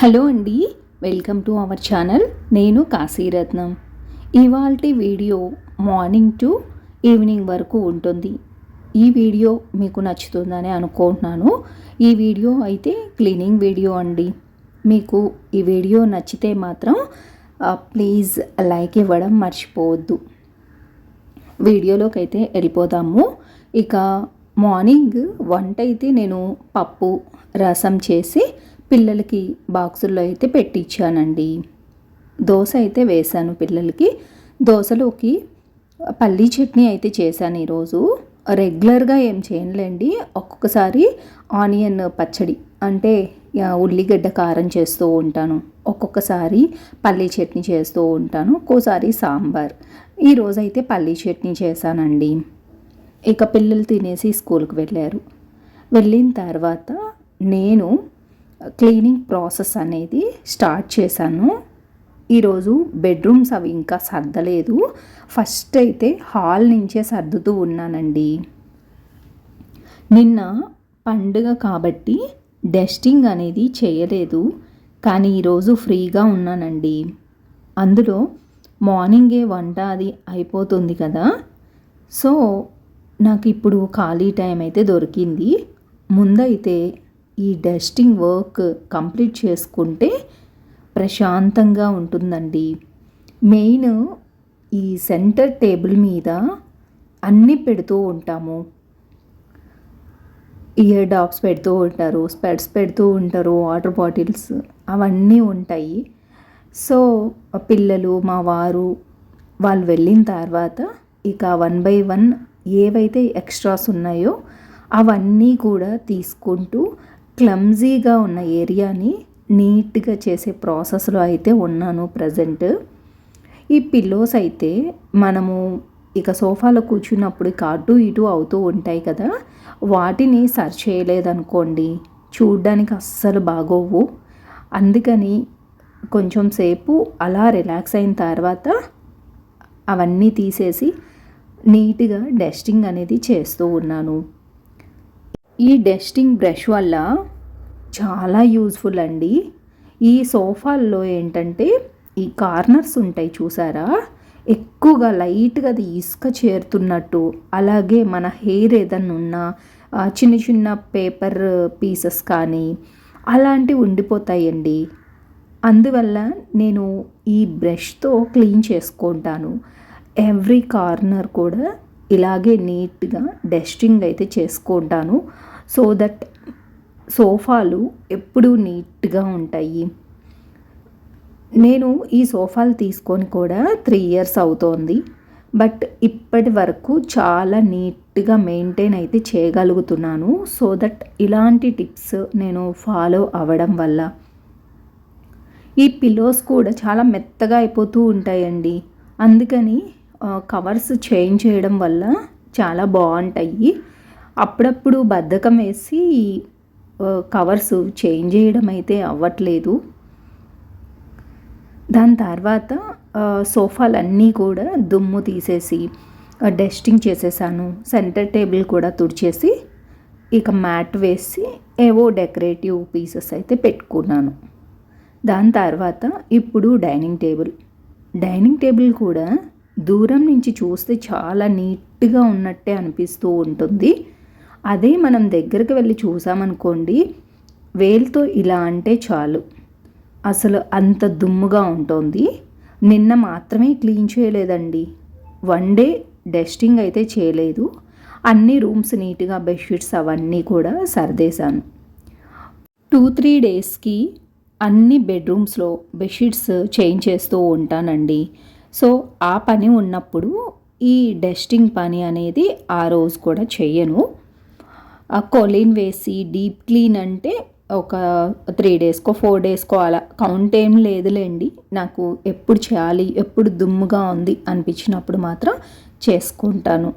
Hello అండి welcome to our channel. నేను కాశీరత్నం. ఇవాల్టి వీడియో మార్నింగ్ టు ఈవినింగ్ వరకు ఉంటుంది. ఈ వీడియో మీకు నచ్చుతుందని అనుకుంటున్నాను. ఈ వీడియో అయితే క్లీనింగ్ వీడియో అండి. మీకు ఈ వీడియో నచ్చితే మాత్రం ప్లీజ్ లైక్ ఇవ్వడం మర్చిపోవద్దు. వీడియోలోకి అయితే వెళ్ళిపోదాము. ఇక మార్నింగ్ వంట అయితే నేను పప్పు రసం చేసి పిల్లలకి బాక్సుల్లో అయితే పెట్టించానండి దోశ అయితే వేశాను పిల్లలకి. దోశలోకి పల్లీ చట్నీ అయితే చేశాను ఈరోజు. రెగ్యులర్గా ఏం చేయనులేండి. ఒక్కొక్కసారి ఆనియన్ పచ్చడి అంటే ఉల్లిగడ్డ కారం చేస్తూ ఉంటాను. ఒక్కొక్కసారి పల్లీ చట్నీ చేస్తూ ఉంటాను. ఒక్కోసారి సాంబార్. ఈరోజైతే పల్లీ చట్నీ చేశానండి. ఇక పిల్లలు తినేసి స్కూల్కి వెళ్ళారు. వెళ్ళిన తర్వాత నేను క్లీనింగ్ ప్రాసెస్ అనేది స్టార్ట్ చేశాను. ఈరోజు బెడ్రూమ్స్ అవి ఇంకా సర్దలేదు. ఫస్ట్ అయితే హాల్ నుంచే సర్దుతూ ఉన్నానండి. నిన్న పండుగ కాబట్టి డస్టింగ్ అనేది చేయలేదు. కానీ ఈరోజు ఫ్రీగా ఉన్నానండి. అందులో మార్నింగే వంట అది అయిపోతుంది కదా. సో నాకు ఇప్పుడు ఖాళీ టైం అయితే దొరికింది. ముందైతే ఈ డస్టింగ్ వర్క్ కంప్లీట్ చేసుకుంటే ప్రశాంతంగా ఉంటుందండి. మెయిన్ ఈ సెంటర్ టేబుల్ మీద అన్నీ పెడుతూ ఉంటాము. ఇయర్ డాప్స్ పెడుతూ ఉంటారు స్పెడ్స్ పెడుతూ ఉంటారు వాటర్ బాటిల్స్ అవన్నీ ఉంటాయి. సో పిల్లలు మా వారు వాళ్ళు వెళ్ళిన తర్వాత ఇక వన్ బై వన్ ఏవైతే ఎక్స్ట్రాస్ ఉన్నాయో అవన్నీ కూడా తీసుకుంటూ క్లమ్జీగా ఉన్న ఏరియాని నీట్గా చేసే ప్రాసెస్లో అయితే ఉన్నాను ప్రజెంట్. ఈ పిల్లోస్ అయితే మనము ఇక సోఫాలో కూర్చున్నప్పుడు ఇక అటు ఇటు అవుతూ ఉంటాయి కదా వాటిని సర్చ్ చేయలేదనుకోండి చూడ్డానికి అస్సలు బాగోవు. అందుకని కొంచెం సేపు అలా రిలాక్స్ అయిన తర్వాత అవన్నీ తీసేసి నీట్గా డస్టింగ్ అనేది చేస్తూ ఉన్నాను. ఈ డస్టింగ్ బ్రష్ వల్ల చాలా యూజ్ఫుల్ అండి. ఈ సోఫాల్లో ఏంటంటే ఈ కార్నర్స్ ఉంటాయి చూసారా? ఎక్కువగా లైట్గా అది ఇసుక చేరుతున్నట్టు అలాగే మన హెయిర్ ఏదన్నా ఉన్నా చిన్న చిన్న పేపర్ పీసెస్ కానీ అలాంటివి ఉండిపోతాయండి. అందువల్ల నేను ఈ బ్రష్తో క్లీన్ చేసుకుంటాను. ఎవ్రీ కార్నర్ కూడా ఇలాగే నీట్గా డస్టింగ్ అయితే చేసుకుంటాను. సో దట్ సోఫాలు ఎప్పుడూ నీట్గా ఉంటాయి. నేను ఈ సోఫాలు తీసుకొని కూడా త్రీ ఇయర్స్ అవుతోంది. బట్ ఇప్పటి వరకు చాలా నీట్గా మెయింటైన్ అయితే చేయగలుగుతున్నాను. సో దట్ ఇలాంటి టిప్స్ నేను ఫాలో అవ్వడం వల్ల. ఈ పిల్లోస్ కూడా చాలా మెత్తగా అయిపోతూ ఉంటాయండి. అందుకని కవర్స్ చేంజ్ చేయడం వల్ల చాలా బాగుంటాయి. అప్పుడప్పుడు బద్ధకం వేసి కవర్స్ చేంజ్ చేయడం అయితే అవ్వట్లేదు. దాని తర్వాత సోఫాలన్నీ కూడా దుమ్ము తీసేసి డస్టింగ్ చేసేసాను. సెంటర్ టేబుల్ కూడా తుడిచేసి ఇక మ్యాట్ వేసి ఏవో డెకరేటివ్ పీసెస్ అయితే పెట్టుకున్నాను. దాని తర్వాత ఇప్పుడు డైనింగ్ టేబుల్ డైనింగ్ టేబుల్ కూడా దూరం నుంచి చూస్తే చాలా నీట్గా ఉన్నట్టే అనిపిస్తూ ఉంటుంది. అదే మనం దగ్గరికి వెళ్ళి చూసామనుకోండి వేలుతో ఇలా అంటే చాలు. అసలు అంత దుమ్ముగా ఉంటుంది. నిన్న మాత్రమే క్లీన్ చేయలేదండి. వన్ డే డస్టింగ్ అయితే చేయలేదు. అన్ని రూమ్స్ నీట్గా బెడ్షీట్స్ అవన్నీ కూడా సర్దేశాను. టూ త్రీ డేస్కి అన్ని బెడ్రూమ్స్లో బెడ్షీట్స్ చేంజ్ చేస్తూ ఉంటానండి. సో ఆ పని ఉన్నప్పుడు ఈ డస్టింగ్ పని అనేది ఆ రోజు కూడా చెయ్యను. కొలిన్ వేసి డీప్ క్లీన్ అంటే ఒక త్రీ డేస్కో ఫోర్ డేస్కో అలా కౌంట్ ఏం లేదులేండి. నాకు ఎప్పుడు చేయాలి ఎప్పుడు దుమ్ముగా ఉంది అనిపించినప్పుడు మాత్రం చేసుకుంటాను.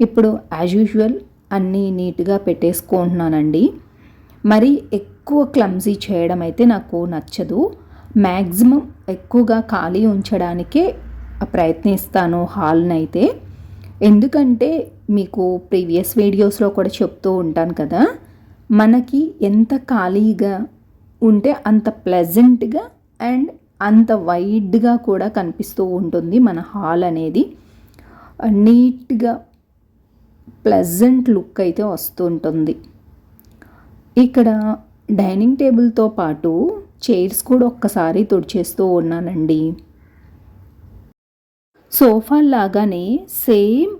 ఇప్పుడు యాజ్ యూజువల్ అన్నీ నీట్గా పెట్టేసుకుంటున్నానండి. మరి ఎక్కువ క్లమ్జీ చేయడం అయితే నాకు నచ్చదు. మ్యాక్సిమం ఎక్కువగా ఖాళీ ఉంచడానికే ప్రయత్నిస్తాను హాల్ని అయితే ఎందుకంటే మీకు ప్రీవియస్ వీడియోస్లో కూడా చెప్తూ ఉంటాను కదా మనకి ఎంత ఖాళీగా ఉంటే అంత ప్లెజెంట్గా అండ్ అంత వైడ్గా కూడా కనిపిస్తూ ఉంటుంది మన హాల్ అనేది. నీట్గా ప్లెజెంట్ లుక్ అయితే వస్తుంటుంది. ఇక్కడ డైనింగ్ టేబుల్తో పాటు చైర్స్ కూడా ఒక్కసారి తుడిచేస్తూ ఉన్నానండి. సోఫా లాగానే సేమ్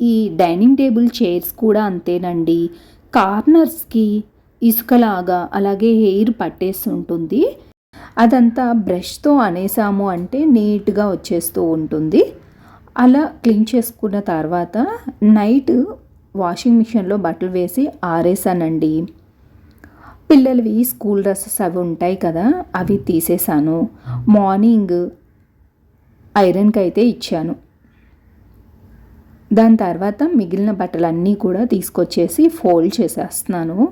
ఈ డైనింగ్ టేబుల్ చైర్స్ కూడా అంతేనండి. కార్నర్స్కి ఇసుకలాగా అలాగే హెయిర్ పట్టేసి ఉంటుంది. అదంతా బ్రష్తో అనేసాము అంటే నీట్గా వచ్చేస్తూ ఉంటుంది. అలా క్లీన్ చేసుకున్న తర్వాత నైట్ వాషింగ్ మిషన్లో బట్టలు వేసి ఆరేసానండి. పిల్లలవి స్కూల్ డ్రెస్సెస్ అవి ఉంటాయి కదా అవి తీసేసాను. మార్నింగ్ ఐరన్కి అయితే ఇచ్చాను. దాని తర్వాత మిగిలిన బట్టలన్నీ కూడా తీసుకొచ్చేసి ఫోల్డ్ చేసేస్తున్నాను.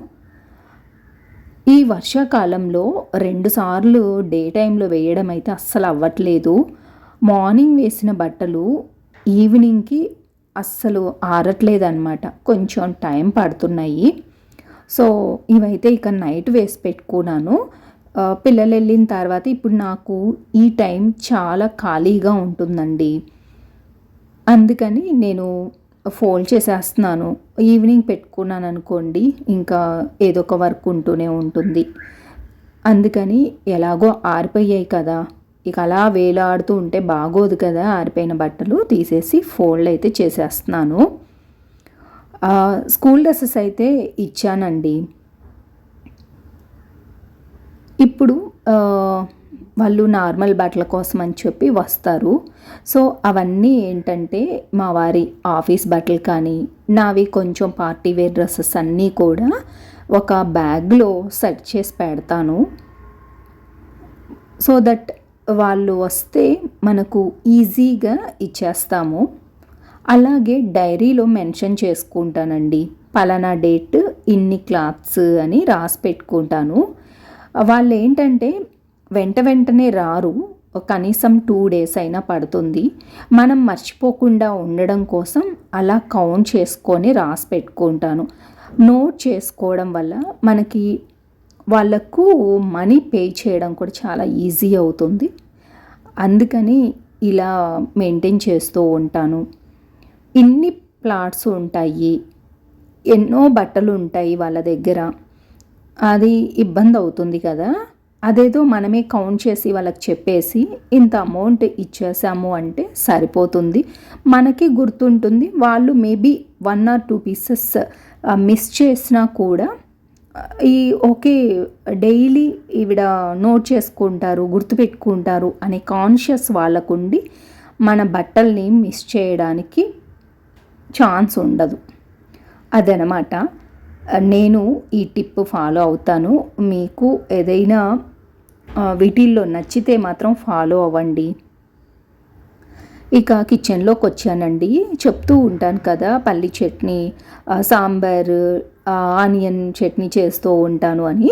ఈ వర్షాకాలంలో రెండుసార్లు డే టైంలో వేయడం అయితే అస్సలు అవ్వట్లేదు. మార్నింగ్ వేసిన బట్టలు ఈవినింగ్కి అస్సలు ఆరట్లేదన్నమాట. కొంచెం టైం పడుతున్నాయి. సో ఇవైతే ఇక నైట్ వేసి పెట్టుకున్నాను. పిల్లలు వెళ్ళిన తర్వాత ఇప్పుడు నాకు ఈ టైం చాలా ఖాళీగా ఉంటుందండి. అందుకని నేను ఫోల్డ్ చేసేస్తున్నాను. ఈవినింగ్ పెట్టుకున్నాను అనుకోండి ఇంకా ఏదో ఒక వర్క్ ఉంటూనే ఉంటుంది. అందుకని ఎలాగో ఆరిపోయాయి కదా. ఇక అలా వేలాడుతూ ఉంటే బాగోదు కదా ఆరిపోయిన బట్టలు తీసేసి ఫోల్డ్ అయితే చేసేస్తున్నాను. స్కూల్ డ్రెస్సెస్ అయితే ఇచ్చానండి. ఇప్పుడు వాళ్ళు నార్మల్ బట్టల కోసం అని చెప్పి వస్తారు. సో అవన్నీ ఏంటంటే మా వారి ఆఫీస్ బట్టలు కానీ నావి కొంచెం పార్టీ వేర్ డ్రెస్సెస్ అన్నీ కూడా ఒక బ్యాగ్లో సెట్ చేసి పెడతాను. సో దట్ వాళ్ళు వస్తే మనకు ఈజీగా ఇచ్చేస్తాము. అలాగే డైరీలో మెన్షన్ చేసుకుంటానండి. పలానా డేట్ ఇన్ని క్లాత్స్ అని రాసి పెట్టుకుంటాను. వాళ్ళు ఏంటంటే వెంట వెంటనే రారు. కనీసం టూ డేస్ అయినా పడుతుంది. మనం మర్చిపోకుండా ఉండడం కోసం అలా కౌంట్ చేసుకొని రాసి పెట్టుకుంటాను. నోట్ చేసుకోవడం వల్ల మనకి వాళ్ళకు మనీ పే చేయడం కూడా చాలా ఈజీ అవుతుంది. అందుకని ఇలా మెయింటైన్ చేస్తూ ఉంటాను. ఇన్ని ప్లాట్స్ ఉంటాయి. ఎన్నో బట్టలు ఉంటాయి వాళ్ళ దగ్గర. అది ఇబ్బంది అవుతుంది కదా. అదేదో మనమే కౌంట్ చేసి వాళ్ళకి చెప్పేసి ఇంత అమౌంట్ ఇచ్చేసాము అంటే సరిపోతుంది. మనకి గుర్తుంటుంది. వాళ్ళు maybe one or two pieces miss చేసినా కూడా ఈ ఓకే డైలీ ఈవిడ నోట్ చేసుకుంటారు గుర్తుపెట్టుకుంటారు అనే కాన్షియస్ వాళ్ళకుండి మన బట్టల్ని మిస్ చేయడానికి ఛాన్స్ ఉండదు. అదనమాట. నేను ఈ టిప్ ఫాలో అవుతాను. మీకు ఏదైనా వీటిల్లో నచ్చితే మాత్రం ఫాలో అవ్వండి. ఇక కిచెన్లోకి వచ్చానండి చెప్తూ ఉంటాను కదా పల్లి చట్నీ సాంబార్ ఆనియన్ చట్నీ చేస్తూ ఉంటాను అని.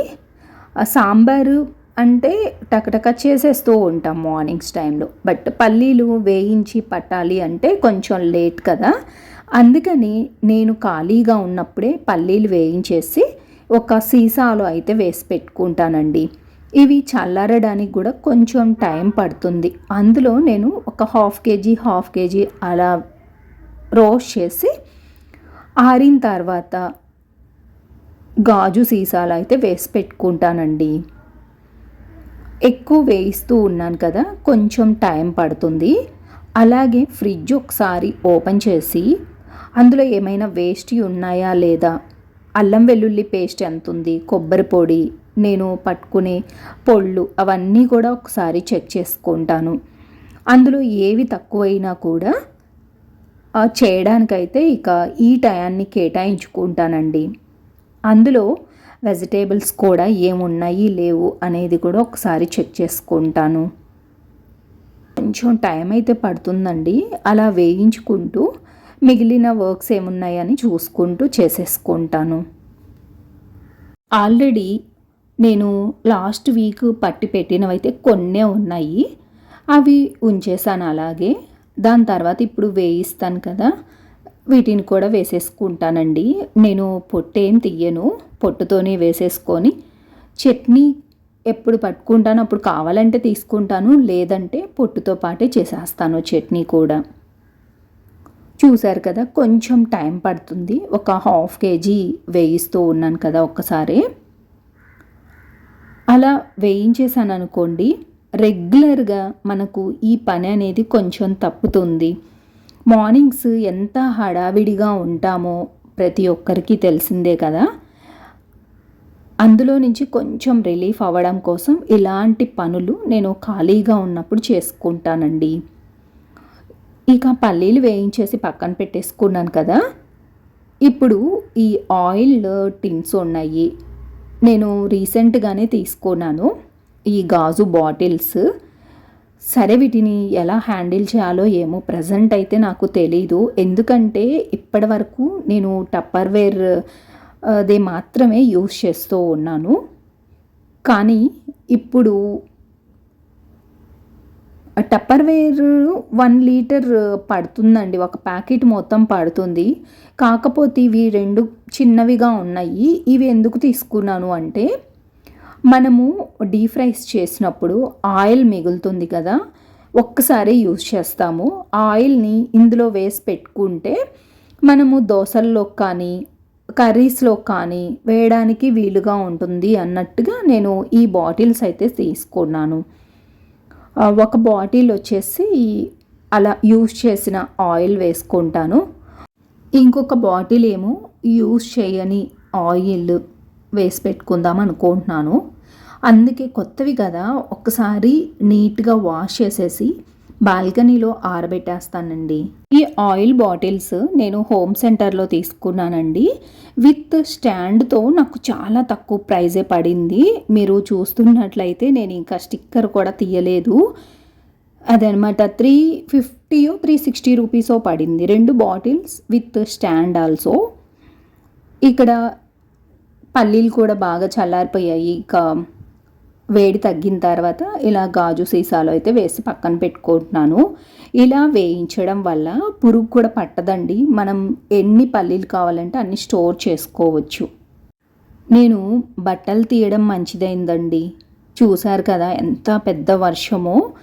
సాంబారు అంటే టకటక చేసేస్తూ ఉంటాం మార్నింగ్స్ టైంలో. బట్ పల్లీలు వేయించి పట్టాలి అంటే కొంచెం లేట్ కదా. అందుకని నేను ఖాళీగా ఉన్నప్పుడే పల్లీలు వేయించేసి ఒక సీసాలో అయితే వేసి పెట్టుకుంటానండి. ఇవి చల్లారడానికి కూడా కొంచెం టైం పడుతుంది. అందులో నేను ఒక హాఫ్ కేజీ హాఫ్ కేజీ అలా రోస్ట్ చేసి ఆరిన తర్వాత గాజు సీసాలు అయితే వేసి పెట్టుకుంటానండి. ఎక్కువ వేయిస్తూ ఉన్నాను కదా కొంచెం టైం పడుతుంది. అలాగే ఫ్రిడ్జ్ ఒకసారి ఓపెన్ చేసి అందులో ఏమైనా వేస్ట్ ఉన్నాయా లేదా అల్లం వెల్లుల్లి పేస్ట్ ఎంత ఉంది కొబ్బరి పొడి నేను పట్టుకునే పొళ్ళు అవన్నీ కూడా ఒకసారి చెక్ చేసుకుంటాను. అందులో ఏవి తక్కువైనా కూడా చేయడానికైతే ఇక ఈ టయాన్ని కేటాయించుకుంటానండి. అందులో వెజిటేబుల్స్ కూడా ఏమున్నాయి లేవు అనేది కూడా ఒకసారి చెక్ చేసుకుంటాను. కొంచెం టైం అయితే పడుతుందండి. అలా వేయించుకుంటూ మిగిలిన వర్క్స్ ఏమున్నాయని చూసుకుంటూ చేసేసుకుంటాను. ఆల్రెడీ నేను లాస్ట్ వీక్ పట్టి పెట్టినవైతే కొన్నే ఉన్నాయి. అవి ఉంచేసాను అలాగే. దాని తర్వాత ఇప్పుడు వేయిస్తాను కదా. వీటిని కూడా వేసేసుకుంటానండి. నేను పొట్టేం తీయను. పొట్టుతోనే వేసేసుకొని చట్నీ ఎప్పుడు పట్టుకుంటాను అప్పుడు కావాలంటే తీసుకుంటాను లేదంటే పొట్టుతో పాటే చేసేస్తాను చట్నీ కూడా. చూశారు కదా కొంచెం టైం పడుతుంది. ఒక హాఫ్ కేజీ వేయిస్తూ ఉన్నాను కదా ఒక్కసారి. అలా వేయించేసాను అనుకోండి రెగ్యులర్గా మనకు ఈ పని అనేది కొంచెం తప్పుతుంది. మార్నింగ్స్ ఎంత హడావిడిగా ఉంటామో ప్రతి ఒక్కరికి తెలిసిందే కదా. అందులో నుంచి కొంచెం రిలీఫ్ అవ్వడం కోసం ఇలాంటి పనులు నేను ఖాళీగా ఉన్నప్పుడు చేసుకుంటానండి. ఇక పల్లీలు వేయించేసి పక్కన పెట్టేసుకున్నాను కదా. ఇప్పుడు ఈ ఆయిల్ టిన్స్ ఉన్నాయి. నేను రీసెంట్గానే తీసుకున్నాను ఈ గాజు బాటిల్స్. సరే వీటిని ఎలా హ్యాండిల్ చేయాలో ఏమో ప్రజెంట్ అయితే నాకు తెలీదు. ఎందుకంటే ఇప్పటి వరకు నేను టప్పర్వేర్ అదే మాత్రమే యూస్ చేస్తూ ఉన్నాను. కానీ ఇప్పుడు టప్పర్వేర్ వన్ లీటర్ పడుతుందండి. ఒక ప్యాకెట్ మొత్తం పడుతుంది. కాకపోతే ఇవి రెండు చిన్నవిగా ఉన్నాయి. ఇవి ఎందుకు తీసుకున్నాను అంటే మనము డీప్ ఫ్రైస్ చేసినప్పుడు ఆయిల్ మిగులుతుంది కదా ఒక్కసారి యూజ్ చేస్తాము. ఆయిల్ని ఇందులో వేసి పెట్టుకుంటే మనము దోశల్లో కానీ కర్రీస్లో కానీ వేయడానికి వీలుగా ఉంటుంది అన్నట్టుగా నేను ఈ బాటిల్స్ అయితే తీసుకున్నాను. ఒక బాటిల్ వచ్చేసి అలా యూజ్ చేసిన ఆయిల్ వేసుకుంటాను. ఇంకొక బాటిల్ ఏమో యూజ్ చేయని ఆయిల్ వేసి పెట్టుకుందాం అనుకుంటున్నాను. అందుకే కొత్తవి కదా ఒక్కసారి నీట్గా వాష్ చేసేసి బాల్కనీలో ఆరబెట్టేస్తానండి. ఈ ఆయిల్ బాటిల్స్ నేను హోమ్ సెంటర్లో తీసుకున్నానండి. విత్ స్టాండ్తో నాకు చాలా తక్కువ ప్రైజే పడింది. మీరు చూస్తున్నట్లయితే నేను ఇంకా స్టిక్కర్ కూడా తీయలేదు. అదనమాట త్రీ ఫిఫ్టీయో త్రీ సిక్స్టీ రూపీసో పడింది. రెండు బాటిల్స్ విత్ స్టాండ్ ఆల్సో. ఇక్కడ పల్లీలు కూడా బాగా చల్లారిపోయాయి. ఇక వేడి తగ్గిన తర్వాత ఇలా గాజు సీసాలో అయితే వేసి పక్కన పెట్టుకుంటున్నాను. ఇలా వేయించడం వల్ల పురుగు కూడా పట్టదండి. మనం ఎన్ని పల్లీలు కావాలంటే అన్ని స్టోర్ చేసుకోవచ్చు. నేను బట్టలు తీయడం మంచిదైందండి. చూశారు కదా ఎంత పెద్ద వర్షమో.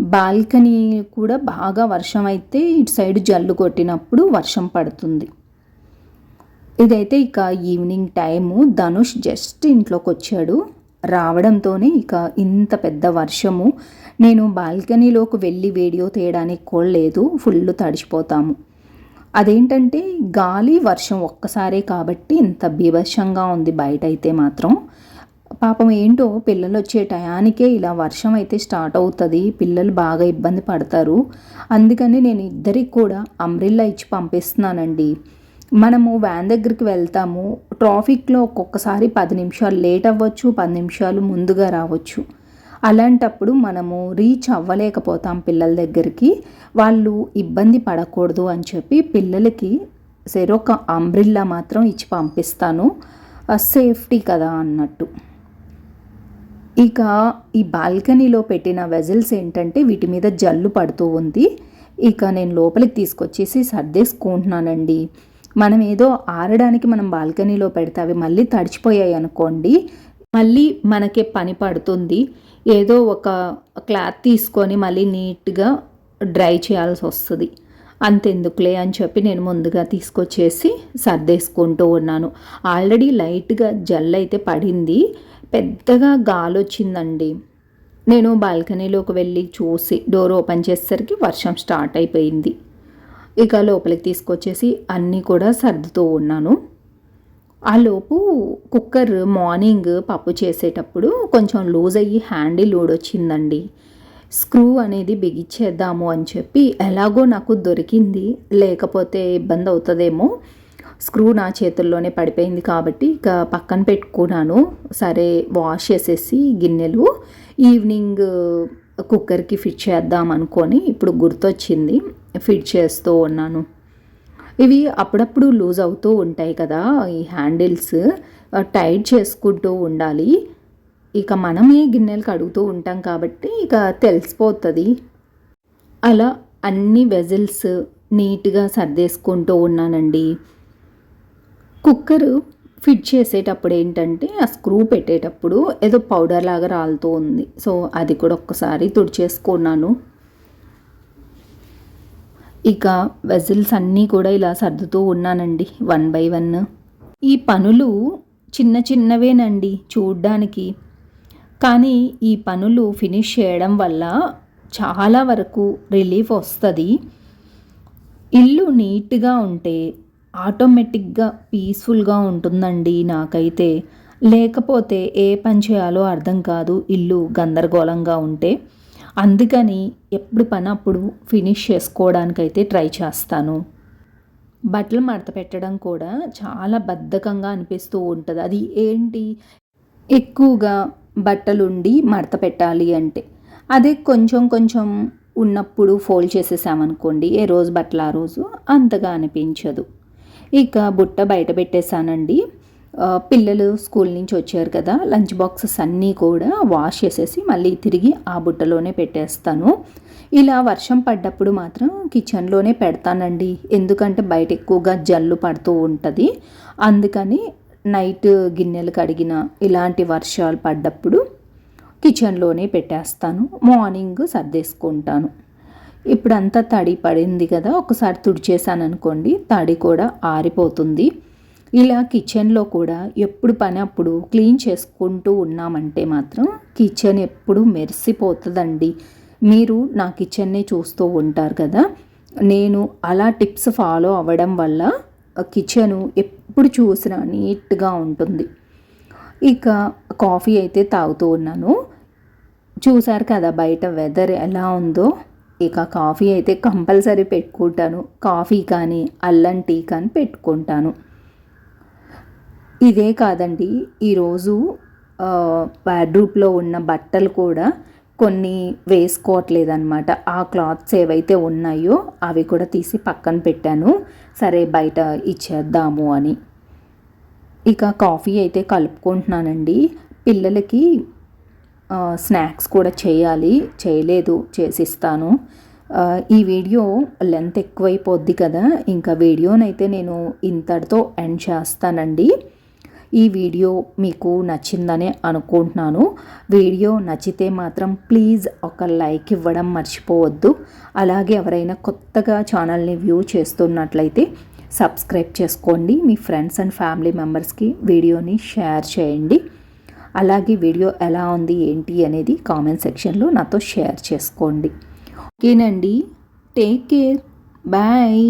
బాల్కనీ కూడా బాగా వర్షం అయితే ఇటు సైడ్ జల్లు కొట్టినప్పుడు వర్షం పడుతుంది. ఇదైతే ఇక ఈవినింగ్ టైము. ధనుష్ జస్ట్ ఇంట్లోకి వచ్చాడు రావడంతోనే ఇక ఇంత పెద్ద వర్షము. నేను బాల్కనీలోకి వెళ్ళి వీడియో తీయడానికి కూడా లేదు ఫుల్ తడిచిపోతాము అదేంటంటే గాలి వర్షం ఒక్కసారే కాబట్టి ఇంత బీభత్సంగా ఉంది బయట అయితే మాత్రం. పాపం ఏంటో పిల్లలు వచ్చే టయానికే ఇలా వర్షం అయితే స్టార్ట్ అవుతుంది పిల్లలు బాగా ఇబ్బంది పడతారు. అందుకని నేను ఇద్దరికి కూడా అంబ్రిల్లా ఇచ్చి పంపిస్తున్నానండి. మనము వ్యాన్ దగ్గరికి వెళ్తాము ట్రాఫిక్లో ఒక్కొక్కసారి పది నిమిషాలు లేట్ అవ్వచ్చు పది నిమిషాలు ముందుగా రావచ్చు. అలాంటప్పుడు మనము రీచ్ అవ్వలేకపోతాం పిల్లల దగ్గరికి. వాళ్ళు ఇబ్బంది పడకూడదు అని చెప్పి పిల్లలకి సెరొక అంబ్రిల్లా మాత్రం ఇచ్చి పంపిస్తాను. సేఫ్టీ కదా అన్నట్టు. ఇక ఈ బాల్కనీలో పెట్టిన వెజల్స్ ఏంటంటే వీటి మీద జల్లు పడుతూ ఉంది. ఇక నేను లోపలికి తీసుకొచ్చేసి సర్దేసుకుంటున్నానండి. మనం ఏదో ఆరడానికి మనం బాల్కనీలో పెడితే అవి మళ్ళీ తడిచిపోయాయి అనుకోండి మళ్ళీ మనకే పని పడుతుంది. ఏదో ఒక క్లాత్ తీసుకొని మళ్ళీ నీట్గా డ్రై చేయాల్సి వస్తుంది. అంతెందుకులే అని చెప్పి నేను ముందుగా తీసుకొచ్చేసి సర్దేసుకుంటూ ఉన్నాను. ఆల్రెడీ లైట్గా జల్ అయితే పడింది. పెద్దగా గాలి వచ్చిందండి నేను బాల్కనీలోకి వెళ్ళి చూసి డోర్ ఓపెన్ చేసేసరికి వర్షం స్టార్ట్ అయిపోయింది. ఇక లోపలికి తీసుకొచ్చేసి అన్నీ కూడా సర్దుతూ ఉన్నాను. ఆ లోపు కుక్కర్ మార్నింగ్ పప్పు చేసేటప్పుడు కొంచెం లూజ్ అయ్యి హ్యాండిల్ ఊడొచ్చిందండి స్క్రూ అనేది బిగిచ్చేద్దాము అని చెప్పి ఎలాగో నాకు దొరికింది. లేకపోతే ఇబ్బంది అవుతుందేమో. స్క్రూ నా చేతుల్లోనే పడిపోయింది కాబట్టి ఇక పక్కన పెట్టుకున్నాను. సరే వాష్ చేసేసి గిన్నెలు ఈవినింగ్ కుక్కర్కి ఫిట్ చేద్దాం అనుకొని ఇప్పుడు గుర్తొచ్చింది. ఫిట్ చేస్తూ ఉన్నాను. ఇవి అప్పుడప్పుడు లూజ్ అవుతూ ఉంటాయి కదా ఈ హ్యాండిల్స్. టైట్ చేసుకుంటూ ఉండాలి. ఇక మనమే గిన్నెలు కడుగుతూ ఉంటాం కాబట్టి ఇక తెలిసిపోతుంది. అలా అన్ని వెజిల్స్ నీట్గా సర్దేసుకుంటూ ఉన్నానండి. కుక్కరు ఫిట్ చేసేటప్పుడు ఏంటంటే ఆ స్క్రూ పెట్టేటప్పుడు ఏదో పౌడర్ లాగా రాలుతూ ఉంది. సో అది కూడా ఒక్కసారి తుడిచేసుకున్నాను. ఇక వెజిల్స్ అన్నీ కూడా ఇలా సర్దుతూ ఉన్నానండి వన్ బై వన్. ఈ పనులు చిన్న చిన్నవేనండి చూడ్డానికి. కానీ ఈ పనులు ఫినిష్ చేయడం వల్ల చాలా వరకు రిలీఫ్ వస్తుంది. ఇల్లు నీట్గా ఉంటే ఆటోమేటిక్గా పీస్ఫుల్గా ఉంటుందండి నాకైతే. లేకపోతే ఏ పని చేయాలో అర్థం కాదు ఇల్లు గందరగోళంగా ఉంటే. అందుకని ఎప్పుడు పని అప్పుడు ఫినిష్ చేసుకోవడానికైతే ట్రై చేస్తాను. బట్టలు మడత పెట్టడం కూడా చాలా బద్ధకంగా అనిపిస్తూ ఉంటుంది. అది ఏంటి? ఎక్కువగా బట్టలుండి మడత పెట్టాలి అంటే. అదే కొంచెం కొంచెం ఉన్నప్పుడు ఫోల్డ్ చేసేసామనుకోండి ఏ రోజు బట్టలు ఆ రోజు అంతగా అనిపించదు. ఇక బుట్ట బయట పెట్టేశానండి. పిల్లలు స్కూల్ నుంచి వచ్చారు కదా లంచ్ బాక్సెస్ అన్నీ కూడా వాష్ చేసేసి మళ్ళీ తిరిగి ఆ బుట్టలోనే పెట్టేస్తాను. ఇలా వర్షం పడ్డప్పుడు మాత్రం కిచెన్లోనే పెడతానండి. ఎందుకంటే బయట ఎక్కువగా జల్లు పడుతూ ఉంటుంది. అందుకని నైట్ గిన్నెలు కడిగిన ఇలాంటి వర్షాలు పడ్డప్పుడు కిచెన్లోనే పెట్టేస్తాను. మార్నింగ్ సర్దేసుకుంటాను. ఇప్పుడు అంతా తడి పడింది కదా ఒకసారి తుడిచేసాను అనుకోండి తడి కూడా ఆరిపోతుంది. ఇలా కిచెన్లో కూడా ఎప్పుడు పని అప్పుడు క్లీన్ చేసుకుంటూ ఉన్నామంటే మాత్రం కిచెన్ ఎప్పుడు మెరిసిపోతుందండి. మీరు నా కిచెన్ని చూస్తూ ఉంటారు కదా నేను అలా టిప్స్ ఫాలో అవ్వడం వల్ల కిచెను ఎప్పుడు చూసినా నీట్గా ఉంటుంది. ఇక కాఫీ అయితే తాగుతూ ఉన్నాను. చూశారు కదా బయట వెదర్ ఎలా ఉందో? ఇక కాఫీ అయితే కంపల్సరీ పెట్టుకుంటాను. కాఫీ కానీ అల్లం టీ కానీ పెట్టుకుంటాను. ఇదే కాదండి. ఈరోజు వార్డ్రూప్లో ఉన్న బట్టలు కూడా కొన్ని వేసుకోవట్లేదన్నమాట. ఆ క్లాత్స్ ఏవైతే ఉన్నాయో అవి కూడా తీసి పక్కన పెట్టాను. సరే బయట ఇచ్చేద్దాము అని. ఇక కాఫీ అయితే కలుపుకుంటున్నానండి. పిల్లలకి స్నాక్స్ కూడా చేయాలి. చేయలేదు చేసిస్తాను. ఈ వీడియో లెంత్ ఎక్కువైపోద్ది కదా. ఇంకా వీడియోనైతే నేను ఇంతటితో ఎండ్ చేస్తానండి. ఈ వీడియో మీకు నచ్చిందనే అనుకుంటున్నాను. వీడియో నచ్చితే మాత్రం ప్లీజ్ ఒక లైక్ ఇవ్వడం మర్చిపోవద్దు. అలాగే ఎవరైనా కొత్తగా ఛానల్ని వ్యూ చేస్తున్నట్లయితే సబ్స్క్రైబ్ చేసుకోండి. మీ ఫ్రెండ్స్ అండ్ ఫ్యామిలీ మెంబర్స్కి వీడియోని షేర్ చేయండి. అలాగే వీడియో ఎలా ఉంది ఏంటి అనేది కామెంట్ సెక్షన్లో నాతో షేర్ చేసుకోండి. ఓకేనండి. Take care. బాయ్.